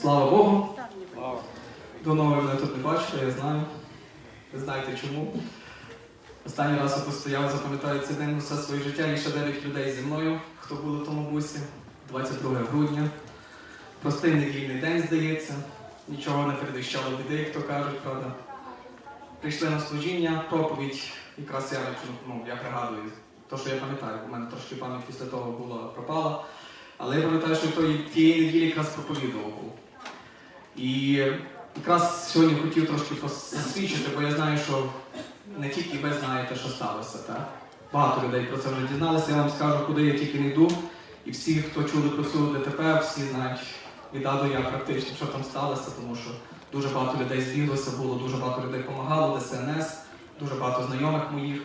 Слава Богу. Давно ви мене тут не бачили, я знаю. Ви знаєте чому. Останній раз я постояв, запам'ятаю цей день все своє життя і ще 9 людей зі мною, хто були в тому бусі. 22 грудня. Простий недільний день, здається. Нічого не передвіщало біди, як то кажуть, правда. Прийшли на служіння, проповідь, якраз я, ну, я пригадую, то, що я пам'ятаю, у мене трошки пам'ять після того була пропала. Але я пам'ятаю, що тієї неділі якраз проповідував був. І якраз сьогодні хотів трошки посвідчити, бо я знаю, що не тільки ви знаєте, що сталося. Так? Багато людей про це вже дізналися. Я вам скажу, куди я тільки не йду. І всі, хто чули про цю ДТП, всі знають від А Я практично, що там сталося, тому що дуже багато людей збіглося, було дуже багато людей допомагало, ДСНС, дуже багато знайомих моїх.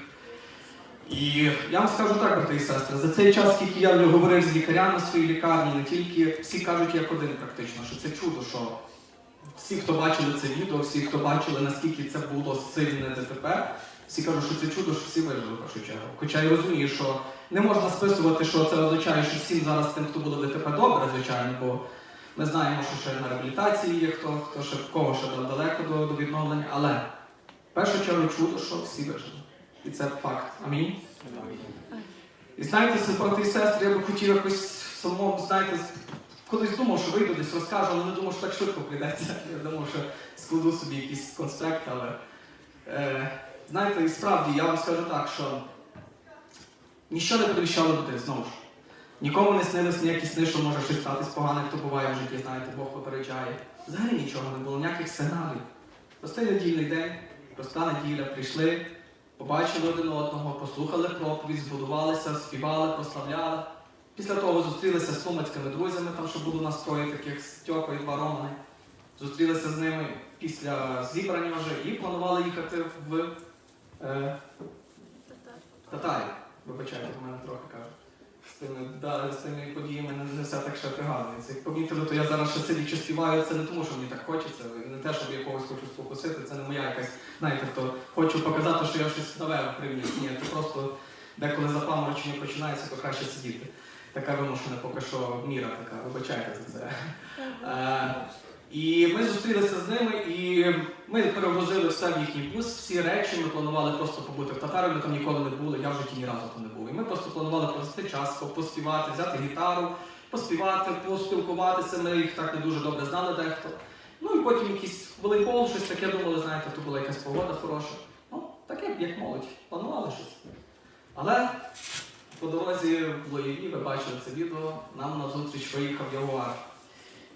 І я вам скажу так, брати і сестри, за цей час, скільки я говорив з лікарями в своїй лікарні, не тільки всі кажуть як один практично, що це чудо, що всі, хто бачили це відео, всі, хто бачили, наскільки це було сильне ДТП, всі кажуть, що це чудо, що всі вижили в першу чергу. Хоча я розумію, що не можна списувати, що це означає, що всім зараз тим, хто було ДТП, добре, звичайно, бо ми знаємо, що ще на реабілітації є хто, хто ще кого ще далеко до, до відновлення. Але в першу чергу чудо, що всі вижили. І це факт. Амінь. І знаєте, брати і сестри, я би хотів якось самому, знаєте, колись думав, що вийду десь розкажу, але не думав, що так швидко прийдеться. Я думав, що складу собі якийсь конспект, але е, знаєте, і справді я вам скажу так, що ніщо не перевіщало людей, знову ж. Нікому не снились ніякі сни, що може щось статись погане, хто буває в житті, знаєте, Бог попереджає. Взагалі нічого не було, ніяких сигналів. Простий недільний день, проста неділя, прийшли, побачили один одного, послухали проповідь, збудувалися, співали, прославляли. Після того зустрілися з сумацькими друзями, там що було настрої, таких Стьопа і два. Зустрілися з ними після зібрання вже і планували їхати в е, Татарі. Вибачайте, в мене трохи кажуть. З тими, да, з тими подіями не все так ще пригадується. Як помітили, то я зараз ще сидячи співаю, це не тому, що мені так хочеться, не те, щоб я когось хочу спокусити, це не моя якась, знаєте, хто хочу показати, що я щось нове привніс. Ні, це просто деколи запаморочення починається, то краще сидіти. Така вимушена поки що міра така, вибачайте за це. Е, і ми зустрілися з ними, і ми перевозили все в їхній бус, всі речі. Ми планували просто побути в татарі, ми там ніколи не були, я в житті ні разу там не був. І ми просто планували провести час, поспівати, взяти гітару, поспівати, поспілкуватися. Ми їх так не дуже добре знали дехто. Ну і потім якийсь волейбол, щось таке думали, знаєте, то була якась погода хороша. Ну, таке, як молодь, планували щось. Але по дорозі в Лоєві, ви бачили це відео, нам на зустріч виїхав Ягуар.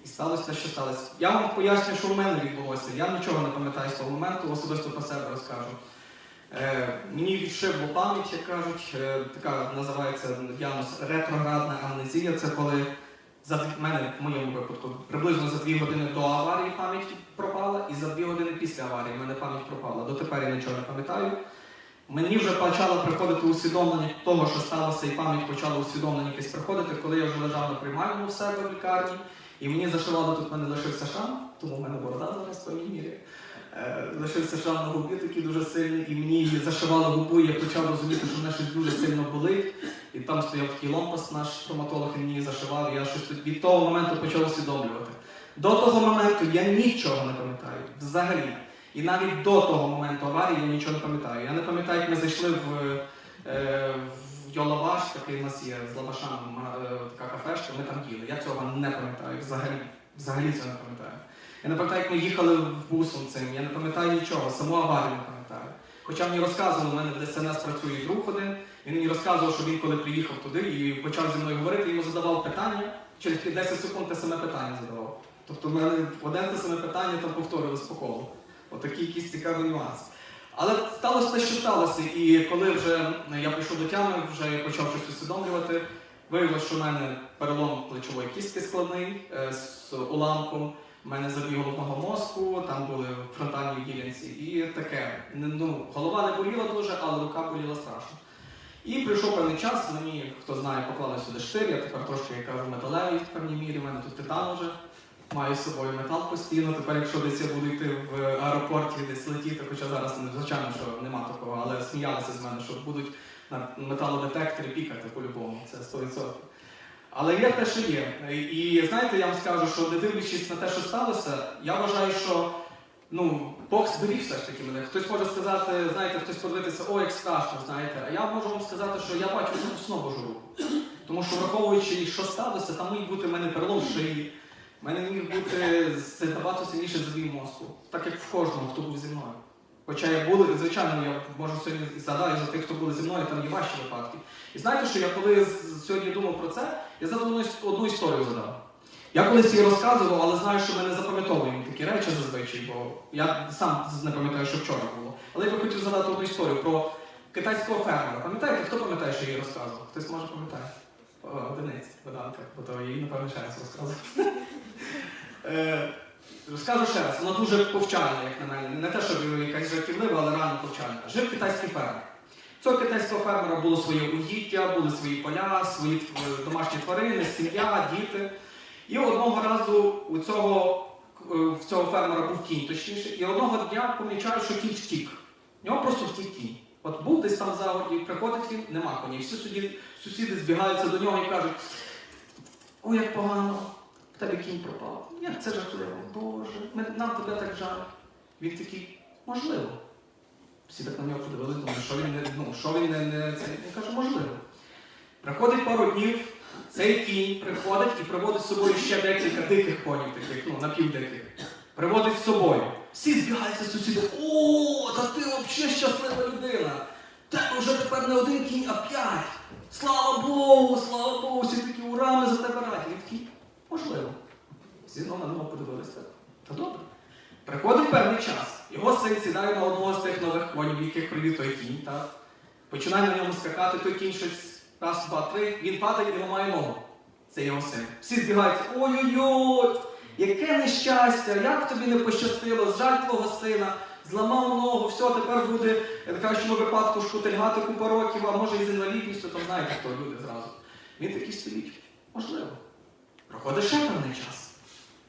І сталося те, що сталося. Я вам поясню, що в мене відбулося. Я нічого не пам'ятаю з того моменту, особисто про себе розкажу. Е, мені відшибло пам'ять, як кажуть, е, така називається діагноз ретроградна амнезія. Це коли за мене в моєму випадку приблизно за дві години до аварії пам'ять пропала, і за дві години після аварії в мене пам'ять пропала. Дотепер я нічого не пам'ятаю. Мені вже почало приходити усвідомлення того, що сталося, і пам'ять почала усвідомлення якесь приходити, коли я вже лежав на приймальному в себе в лікарні. І мені зашивало, тут в мене лишився шрам, тому в мене борода зараз по мірі. Е, лишився шрам на губі такий дуже сильний, і мені зашивало губу, і я почав розуміти, що мене щось дуже сильно болить. І там стояв такий ломпас, наш стоматолог, і мені її зашивав, і я щось тут від того моменту почав усвідомлювати. До того моменту я нічого не пам'ятаю, взагалі. І навіть до того моменту аварії я нічого не пам'ятаю. Я не пам'ятаю, як ми зайшли в, е, в Йолаваш, такий у нас є з лавашами ма- е, така кафешка, ми там їли. Я цього не пам'ятаю взагалі. Взагалі цього не пам'ятаю. Я не пам'ятаю, як ми їхали в бусом цим, я не пам'ятаю нічого, саму аварію не пам'ятаю. Хоча мені розказували, у мене в ДСНС працює друг один, він мені розказував, що він коли приїхав туди і почав зі мною говорити, йому задавав питання, через 10 секунд те саме питання задавав. Тобто в мене одне те саме питання там повторилось по колу. Отакий якийсь цікавий нюанс. Але сталося те, що сталося. І коли вже я прийшов до тями, вже я почав щось усвідомлювати, виявилося, що в мене перелом плечової кістки складний е, з уламком. У мене забій головного мозку, там були фронтальні ділянці і таке. Ну, голова не боліла дуже, але рука боліла страшно. І прийшов певний час, мені, хто знає, поклали сюди штир, я тепер трошки, я кажу, металевий в певній мірі, у мене тут титан вже. Маю з собою метал постійно. Тепер, якщо десь я буду йти в аеропорті, десь летіти, хоча зараз ну, звичайно, що нема такого, але сміялися з мене, що будуть на металодетекторі пікати по-любому. Це 100%. Але є те, що є. І знаєте, я вам скажу, що не дивлячись на те, що сталося, я вважаю, що ну, Бог зберіг все ж таки мене. Хтось може сказати, знаєте, хтось подивитися, о, як страшно, знаєте. А я можу вам сказати, що я бачу цю основу Божу руку. Тому що враховуючи, що сталося, там міг бути в мене перелом шиї, в мене міг бути набагато сильніше забій мозку, так як в кожному, хто був зі мною. Хоча я були, звичайно, я можу сьогодні і за тих, хто були зі мною, там є важчі випадки. І знаєте, що я коли сьогодні думав про це, я задав одну, історію задав. Я колись її розказував, але знаю, що ми не запам'ятовуємо такі речі зазвичай, бо я сам не пам'ятаю, що вчора було. Але я би хотів задати одну історію про китайського фермера. Пам'ятаєте, хто пам'ятає, що я її розказував? Хтось може пам'ятає? Одиниць, Богдан, бо то її, напевно, ще раз розказував. Е, Розкажу ще раз, вона дуже повчальна, як на мене. Не те, щоб якась жартівлива, але реально повчальна. Жив китайський фермер. Цього китайського фермера було своє угіддя, були свої поля, свої е, домашні тварини, сім'я, діти. І одного разу у цього, е, в цього фермера був кінь, точніше, і одного дня помічають, що кінь втік. В нього просто втік кінь. От був десь там в загороді, приходить він, нема коні. Всі сусіди, сусіди збігаються до нього і кажуть: ой, як погано, в тебе кінь пропав. Як це жахливо, Боже, ми, нам тебе так жаль. Він такий, можливо. Всі так на нього подивилися, думали, що він не, ну, що він не, не це. Він каже, можливо. Приходить пару днів, цей кінь приходить і приводить з собою ще декілька диких конів, таких, ну, напівдиких. Приводить з собою. Всі збігаються сусіди. О, та ти взагалі щаслива людина. Тебе вже тепер не один кінь, а п'ять. Слава Богу, слава Богу, всі такі ура, ми за тебе раді. Він такий, можливо. Всі на нього подивилися. Та добре. Приходить певний час. Його син сідає на одного з тих нових конів, яких привів той кінь, так? Починає на ньому скакати, той кінь щось раз, два, три, він падає і ламає ногу. Це його син. Всі збігаються. Ой-ой-ой! Яке нещастя! Як тобі не пощастило, жаль твого сина, зламав ногу, все, тепер буде, я в кращому випадку, шкутильгати купа років, а може і з інвалідністю, там знаєте, хто люди зразу. Він такий стоїть. Можливо. Проходить ще певний час.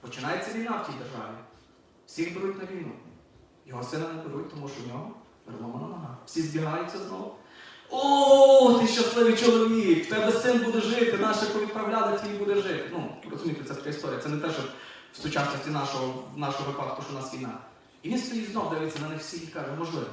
Починається війна в тій державі. Всіх беруть на війну. Його сина не беруть, тому що в нього переломана нога. Всі збігаються знову. О, ти щасливий чоловік! В тебе син буде жити, наші повідправляли, твій буде жити. Ну, розумієте, це така історія. Це не те, що в сучасності нашого, нашого випадку, що у нас війна. І він стоїть знов, дивиться на них всіх і каже, можливо.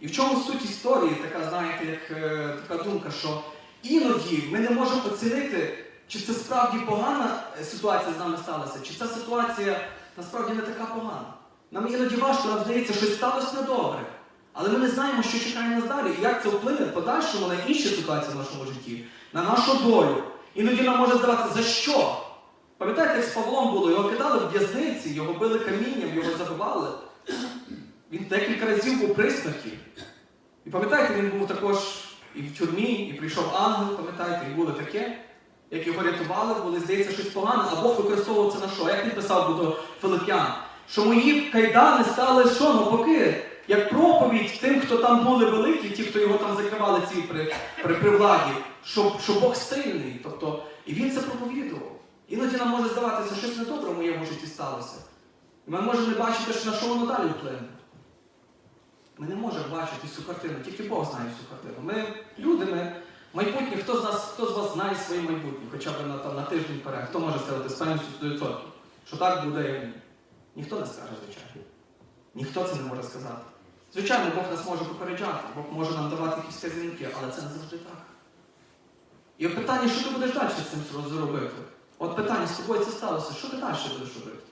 І в чому суть історії, така, знаєте, як е, така думка, що іноді ми не можемо оцінити, чи це справді погана е, ситуація з нами сталася, чи ця ситуація насправді не така погана. Нам іноді важко, нам здається, що сталося недобре. Але ми не знаємо, що чекає нас далі, і як це вплине в подальшому на інші ситуації в нашому житті, на нашу долю. Іноді нам може здаватися, за що? Пам'ятаєте, як з Павлом було, його кидали в в'язниці, його били камінням, його забивали. Він декілька разів був при смерті. І пам'ятаєте, він був також і в тюрмі, і прийшов ангел, пам'ятаєте, і було таке, як його рятували, були, здається, щось погане, а Бог використовував це на що? Як він писав до Филип'ян? Що мої кайдани стали що навпаки, як проповідь тим, хто там були великі, ті, хто його там закривали ці при, при, при владі, що, що Бог сильний. Тобто, і він це проповідував. Іноді нам може здаватися, щось недобре в моєму житті сталося. Ми можемо не бачити, що на що воно далі вплине. Ми не можемо бачити всю картину, тільки Бог знає всю картину. Ми люди, ми майбутнє, хто з нас, хто з вас знає своє майбутнє, хоча б на, там, на тиждень вперед, хто може сказати з певністю 100%, що так буде і ні. Ніхто не скаже, звичайно. Ніхто це не може сказати. Звичайно, Бог нас може попереджати, Бог може нам давати якісь вказівники, але це не завжди так. І питання, що ти будеш далі з цим зробити? От питання, з тобою це сталося, що ти далі будеш робити?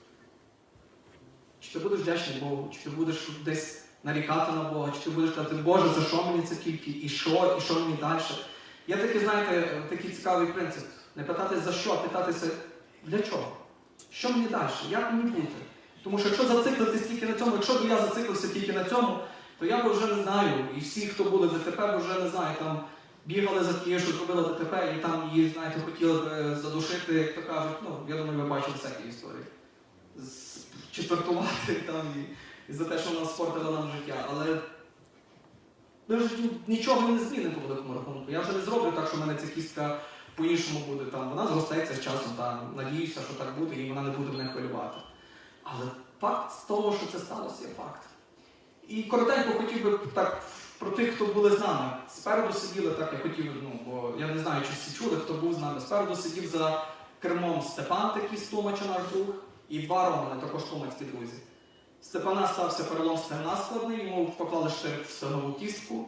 Чи ти будеш вдячний Богу, чи ти будеш десь нарікати на Бога, чи ти будеш казати, Боже, за що мені це тільки, і що, і що мені далі? Є такий, знаєте, такий цікавий принцип. Не питатись за що, а питатися для чого? Що мені далі? Як мені бути? Тому що якщо зациклитись тільки на цьому, якщо б я зациклився тільки на цьому, то я б вже не знаю, і всі, хто були в ДТП, вже не знаю, там бігали за тією, що зробила ДТП, і там її, знаєте, хотіли б е, задушити, як то кажуть, ну, я думаю, ви бачили всякі історії. Четвертувати там і, і за те, що вона спортила нам життя. Але ми житті нічого не змінимо по великому рахунку. Я вже не зроблю так, що в мене ця кістка по-іншому буде там. Вона зростеться з часом, там, надіюся, що так буде, і вона не буде мене хвилювати. Але факт з того, що це сталося, є факт. І коротенько хотів би так про тих, хто були з нами. Спереду сиділи, так я хотів, ну, бо я не знаю, чи всі чули, хто був з нами. Спереду сидів за кермом Степан, такий з Тлумача наш друг, і два Романи, також тлумацькі друзі. Степана стався перелом стегна складний, йому поклали штирк в стегнову кістку.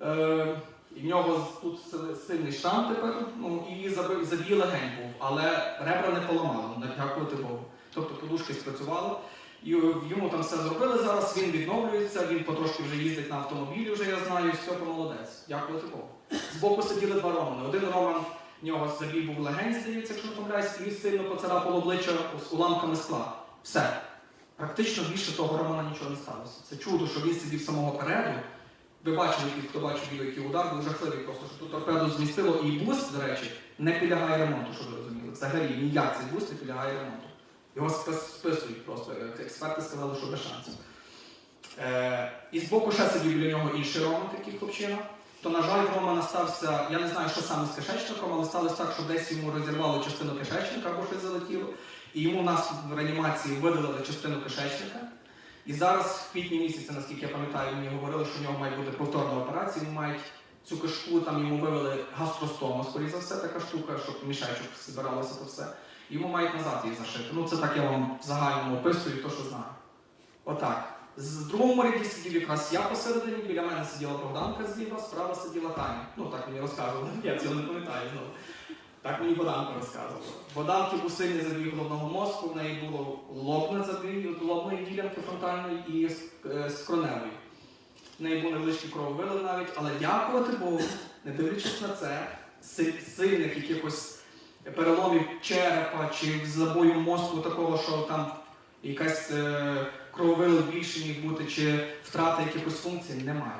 Е, і в нього тут сильний шрам тепер, ну і забив, забій легень був, але ребра не поламало, не дякувати Богу. Тобто подушки спрацювали. І йому там все зробили зараз, він відновлюється, він потрошки вже їздить на автомобілі, вже я знаю, все то молодець. Дякувати Богу. Збоку сиділи два Романи. Один Роман, в нього забій був легень, здається, якщо не помиляюсь, і сильно поцарапало обличчя з уламками скла. Все. Практично більше того Романа нічого не сталося. Це чудо, що він сидів самого переду. Ви бачили, хто бачив відео, який удар, був жахливий, просто що тут торпеду змістило, і бус, до речі, не підлягає ремонту, щоб ви розуміли. Взагалі ніяк цей бус не підлягає ремонту. Його списують просто. Е, Експерти сказали, що без шансів. Е, і збоку ще сидів біля нього інший Роман, такий хлопчина. То, на жаль, в Романа стався, я не знаю, що саме з кишечником, але сталося так, що десь йому розірвало частину кишечника або щось залетіло. І йому в нас в реанімації видалили частину кишечника. І зараз, в квітні місяці, наскільки я пам'ятаю, мені говорили, що в нього має бути повторна операція, йому мають цю кишку, там йому вивели гастростому, скоріше за все, така штука, щоб мішечок збиралося то все. Йому мають назад її зашити. Ну це так я вам в загальному описую, то що знаю. Отак. З другому ряді сидів якраз я посередині, біля мене сиділа Богданка зліва, справа сиділа Таня. Ну так мені розказували, я цього не пам'ятаю знову. Так мені Богданка розказувала. Богданки був сильний забій головного мозку, в неї було лобне забій лобної ділянки фронтальної і е, скроневої. В неї був невеличкий крововилив навіть, але дякувати Богу, не дивлячись на це, сильних якихось переломів черепа чи забою мозку такого, що там якась е, крововилив більше міг бути, чи втрата якихось функцій, немає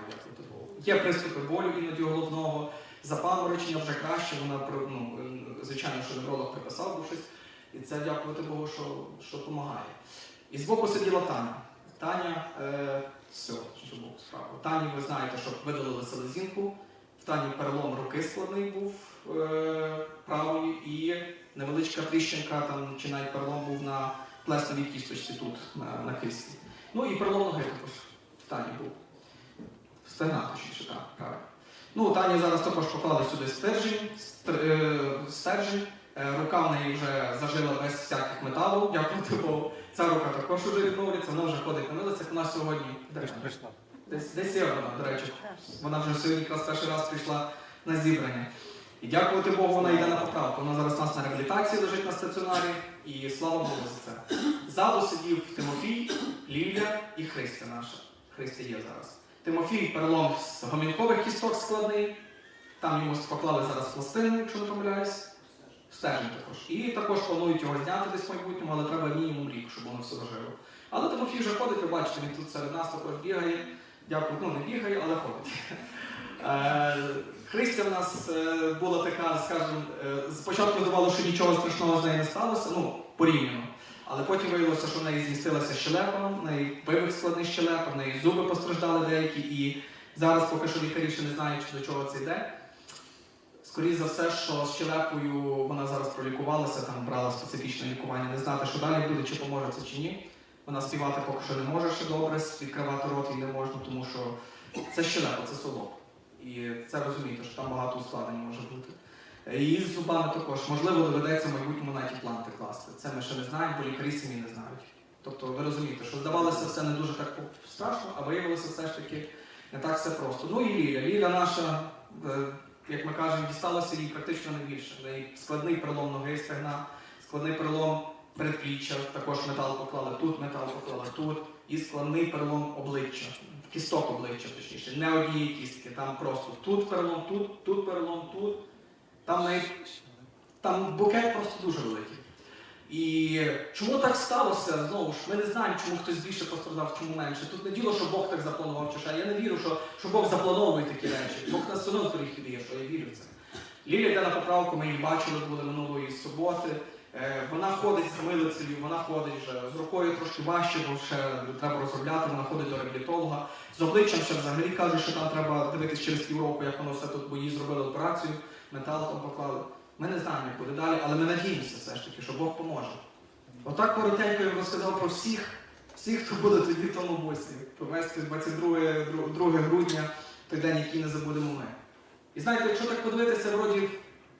Богу. Є приступи болю іноді головного, запаморочення вже краще, вона ну, е, звичайно, що невролог приписав був щось. І це дякувати Богу, що, що допомагає. І збоку сиділа Таня. Таня, е, все, що був справа. Тані, ви знаєте, що видалили селезінку. В Тані перелом руки складний був правої і невеличка тріщинка, там, чи навіть перелом був на плесневій кісточці тут, на, на кисті. Ну і перелом ноги також в Тані був. Стегна, точніше, так, правильно. Ну, Тані зараз також поклали сюди стержень, е, стержень. Е, Рука в неї вже зажила без всяких металу, дякувати Богу. Ця рука також вже відновлюється, вона вже ходить на милицях. Вона сьогодні? Прийшла. десь, десь є вона, до речі. Вона вже сьогодні якраз перший раз прийшла на зібрання. І дякувати Богу, вона йде на поправку. Вона зараз у нас на реабілітації лежить на стаціонарі, і слава Богу за це. Ззаду сидів Тимофій, Ліля і Христя наша. Христя є зараз. Тимофій перелом з гомінкових кісток складний. Там йому поклали зараз пластини, якщо не помиляюсь. Стежень також. І також планують його зняти десь в майбутньому, але треба мінімум рік, щоб воно все дожило. Але Тимофій вже ходить, ви бачите, він тут серед нас також бігає. Дякую, ну не бігає, але ходить. Христя в нас е, була така, скажімо, е, спочатку здавалося, що нічого страшного з нею не сталося, ну, порівняно. Але потім виявилося, що в неї змістилася щелепа, в неї вивих складний щелепа, в неї зуби постраждали деякі, і зараз поки що лікарі ще не знають, до чого це йде. Скоріше за все, що з щелепою вона зараз пролікувалася, там брала специфічне лікування, не знати, що далі буде, чи поможе це чи ні. Вона співати поки що не може ще добре, відкривати рот їй не можна, тому що це щелепа, це солоб. І це розумієте, що там багато ускладнень може бути. І з зубами також. Можливо, доведеться в майбутньому навіть імпланти класти. Це ми ще не знаємо, бо лікарі самі не знають. Тобто ви розумієте, що здавалося все не дуже так страшно, а виявилося все ж таки не так все просто. Ну і Ліля. Ліля наша, е, як ми кажемо, дісталося їй практично не більше. Неї складний перелом ноги стегна, складний перелом передпліччя, також метал поклали тут, метал поклали тут, і складний перелом обличчя, кісток обличчя, точніше, не однієї кістки. Там просто тут перелом, тут, тут перелом, тут. Там, навіть, там букет просто дуже великий. І чому так сталося? Знову ж, ми не знаємо, чому хтось більше постраждав, чому менше. Тут не діло, що Бог так запланував, чи що. Я не вірю, що, що Бог заплановує такі речі. Бог нас все одно віддає, що я вірю в це. Ліля йде на поправку, ми її бачили, були минулої суботи. Е, Вона ходить з милицею, вона ходить вже з рукою трошки важче, бо ще треба розробляти, вона ходить до реабілітолога. З обличчям ще взагалі каже, що там треба дивитися через півроку, як воно все тут, бо їй зробили операцію, метал там поклали. Ми не знаємо, як буде далі, але ми надіємося все ж таки, що Бог поможе. Отак коротенько я розказав про всіх, всіх, хто буде тоді в тому бусі. Провести 22 2 грудня той день, який не забудемо ми. І знаєте, якщо так подивитися, вроді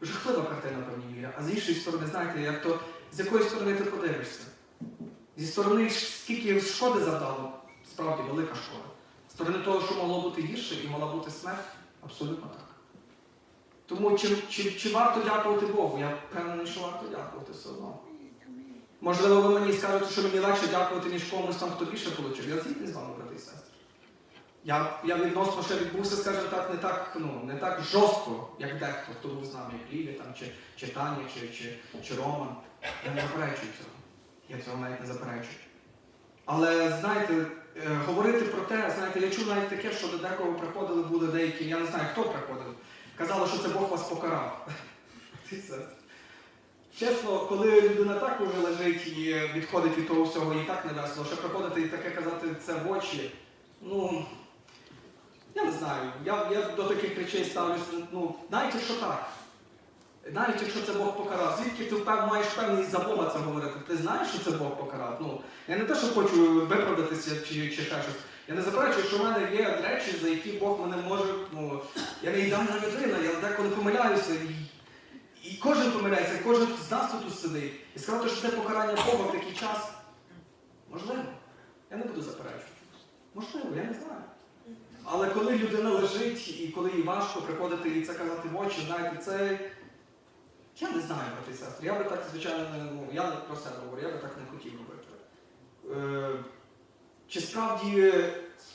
жахлива картина в певній мірі, а з іншої сторони, знаєте, як то з якої сторони ти подивишся? Зі сторони, скільки шкоди завдало, справді велика шкода. З сторони того, що могло бути гірше і мала бути смерть, абсолютно так. Тому чи, чи, чи варто дякувати Богу? Я впевнений, що варто дякувати все одно. Можливо, ви мені скажете, що мені легше дякувати, ніж комусь там, хто більше отримав. Я згідний з вами, брати і сестри. Я, я відносно ще відбувся, скажімо так, не так, ну, не так жорстко, як дехто, хто був з нами, як Лілія, там, чи, чи Таня, чи, чи, чи Роман. Я не заперечую цього. Я цього навіть не заперечую. Але знаєте, е, говорити про те, знаєте, я чув навіть таке, що до декого приходили, були деякі, я не знаю, хто приходив, казали, що це Бог вас покарав. Чесно, коли людина так уже лежить і відходить від того всього, і так не весело, ще приходити і таке казати це в очі, ну, я не знаю, я, я до таких речей ставлюся, ну, навіть якщо так. Навіть якщо це Бог покарав, звідки ти впев- маєш певність за це говорити? Ти знаєш, що це Бог покарав? Ну, я не те, що хочу виправдатися чи, чи ще щось. Я не заперечую, що в мене є речі, за які Бог мене може. Ну, я не ідеальна людина, я деколи помиляюся. І, і кожен помиляється, кожен з нас тут сидить. І сказати, що це покарання Бога в такий час. Можливо. Я не буду заперечувати. Можливо, я не знаю. Але коли людина лежить і коли їй важко приходити і це казати в очі, знаєте, це. Я не знаю, брати і сестри. Я би так, звичайно, не, ну, я не про себе говорю, я би так не хотів робити. Е, чи, справді,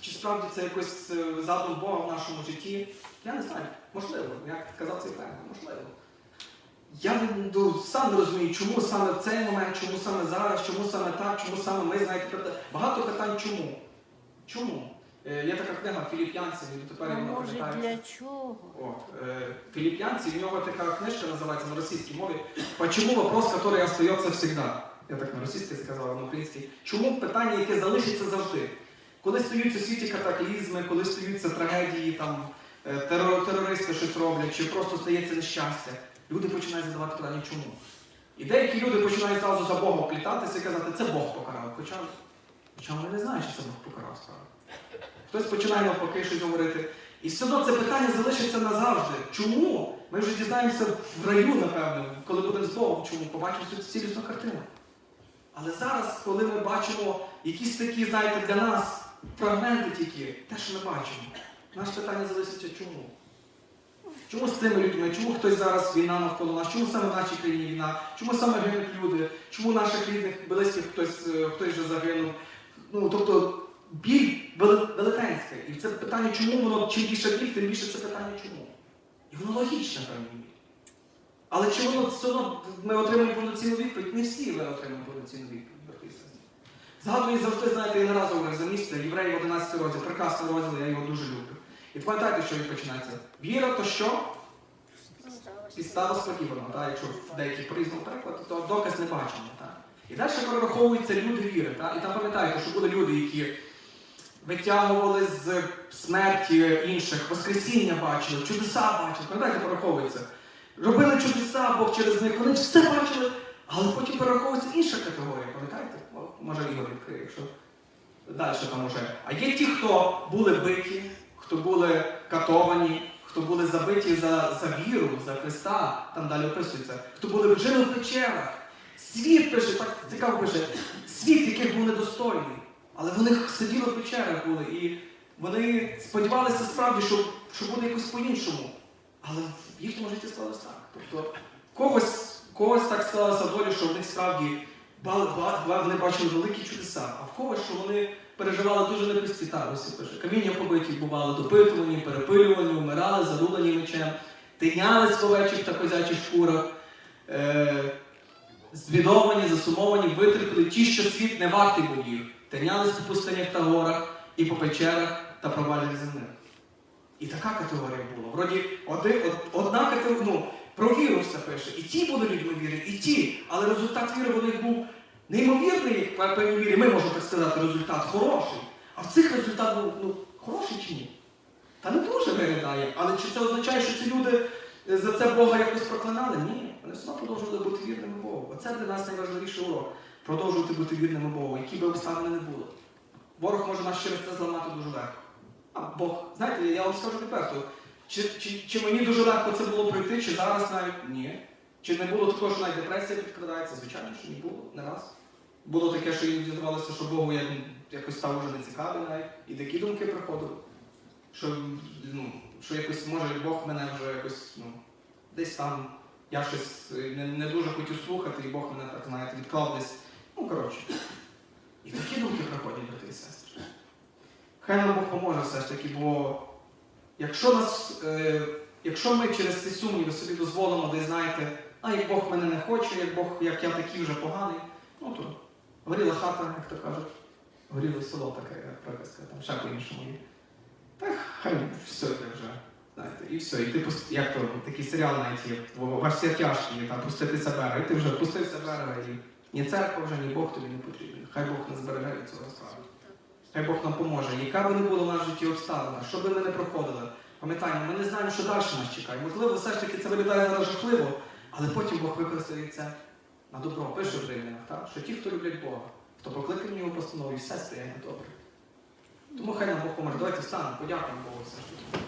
чи справді це якось е, задум Бога в нашому житті? Я не знаю. Можливо, як казав цей певно, можливо. Я не, сам не розумію, чому саме в цей момент, чому саме зараз, чому саме так, чому саме ми, знаєте, багато питань чому. Чому? Е, є така книга Філіп'янців, і тепер вона може для чого? От, е, Филиппянцы, у него така книжка називається на російській мові «Почему вопрос, который остается всегда?» Я так на російській сказала, на українській. Чому питання, яке залишиться завжди? Коли стаються у світі катаклізми, коли стаються трагедії, там, е, терор- терористи щось роблять, чи просто стається нещастя, люди починають задавати питання чому. І деякі люди починають зразу за Бога вплітатися і казати, це Бог покарав. Хоча, хоча вони не знають, що це Бог покарав справді. Хтось починає навпаки щось говорити. І все одно це питання залишиться назавжди. Чому? Ми вже дізнаємося в раю, напевно, коли будемо з Богом, чому побачимо цю цілісну картину. Але зараз, коли ми бачимо якісь такі, знаєте, для нас фрагменти тільки, те, що ми бачимо, наше питання залишиться чому? Чому з цими людьми? Чому хтось зараз війна навколо нас? Чому саме в нашій країні війна? Чому саме гинуть люди? Чому наших рідних, близьких хтось, е, хтось вже загинув? Ну, тобто, біль велетенська. І це питання, чому воно, чим більше біль, тим більше це питання чому. І воно логічне, певній мірі. Але чи воно все одно ми отримуємо повноцінну відповідь? Не всі ми отримуємо повноцінну відповідь. Згадую завжди, знаєте, я не раз за місце, євреїв 11 розділ, прекрасний розділ, я його дуже люблю. І пам'ятайте, що він починається. Віра то що? Підстава сподіваного, так? якщо в деяких по-різному то доказ не бачимо. І далі перераховуються люди віри. Так? І там пам'ятаєте, що були люди, які витягували з смерті інших, воскресіння бачили, чудеса бачили. Пам'ятаєте, перераховується. Робили чудеса, Бог через них, вони все бачили, але потім перераховується інша категорія, пам'ятаєте? Може Ігор відкриє, якщо далі там уже. А є ті, хто були биті, хто були катовані, хто були забиті за, за віру, за Христа, там далі описується, хто були жили в печерах. Світ пише, так цікаво пише, світ, яких був недостойний. Але вони сиділи в печерах були, і вони сподівалися справді, що, що буде якось по-іншому. Але в їхньому житті склалось так. Тобто когось, когось так склалося долі, що в них справді вони бачили великі чудеса, а в когось, що вони переживали дуже непрості тарусі. Каміння побиті бували допитувані, перепилювані, вмирали, зарубані мечем, тинялись в овечих та козячих шкурах, е- звідовані, засумовані, витерпіли ті, що світ не вартий був тинялись по пустинях та горах і по печерах та провалях земних. І така категорія була. Вроді оди, од- одна категорія, ну, про віру все пише. І ті були людьми віри, і ті. Але результат віри у них був неймовірний, в певній мірі, ми можемо так сказати, результат хороший. А в цих результат був ну, хороший чи ні? Та не дуже виглядає. Але чи це означає, що ці люди е, за це Бога якось проклинали? Ні. Вони все одно продовжували бути вірними Богу. Оце для нас найважливіший урок. Продовжувати бути вірними Богу, які би обставини не були. Ворог може нас через це зламати дуже легко. А Бог, знаєте, я вам скажу відверто, чи, чи, чи мені дуже легко це було пройти, чи зараз навіть ні. Чи не було такого, що навіть депресія підкрадається? Звичайно, що не було, не раз. Було таке, що іноді здавалося, що Богу я якось став уже нецікавий навіть. І такі думки приходили. Що, ну, що якось, може, Бог мене вже якось, ну, десь там, я щось не, не дуже хотів слухати, і Бог мене так, знаєте, відклав десь. Ну, коротше. І такі думки приходять, брати і сестри. Хай нам Бог поможе все ж таки, бо якщо нас, е, якщо ми через ці сумніви собі дозволимо, десь знаєте, а як Бог мене не хоче, як Бог, як я такий вже поганий, ну то горіла хата, як то кажуть, горіло село таке як приказка, там ще по-іншому є. Та хай все це вже, знаєте, і все. І ти як то такий серіал навіть є, ваш тяжкий, там пуститися берега, і ти вже пустився берега, і ні церква вже, ні Бог тобі не потрібен. Хай Бог нас збереже від цього справи. Хай Бог нам поможе. Яка би не була в нас в житті обставина, що би ми не проходили. Пам'ятаємо, ми не знаємо, що далі нас чекає. Можливо, все ж таки це виглядає зараз жахливо, але потім Бог використає це на добро. Пише в так? що ті, хто люблять Бога, хто покликаний його постанові, все стає на добре. Тому хай нам Бог поможе. Давайте встанемо, подякуємо Богу все ж таки.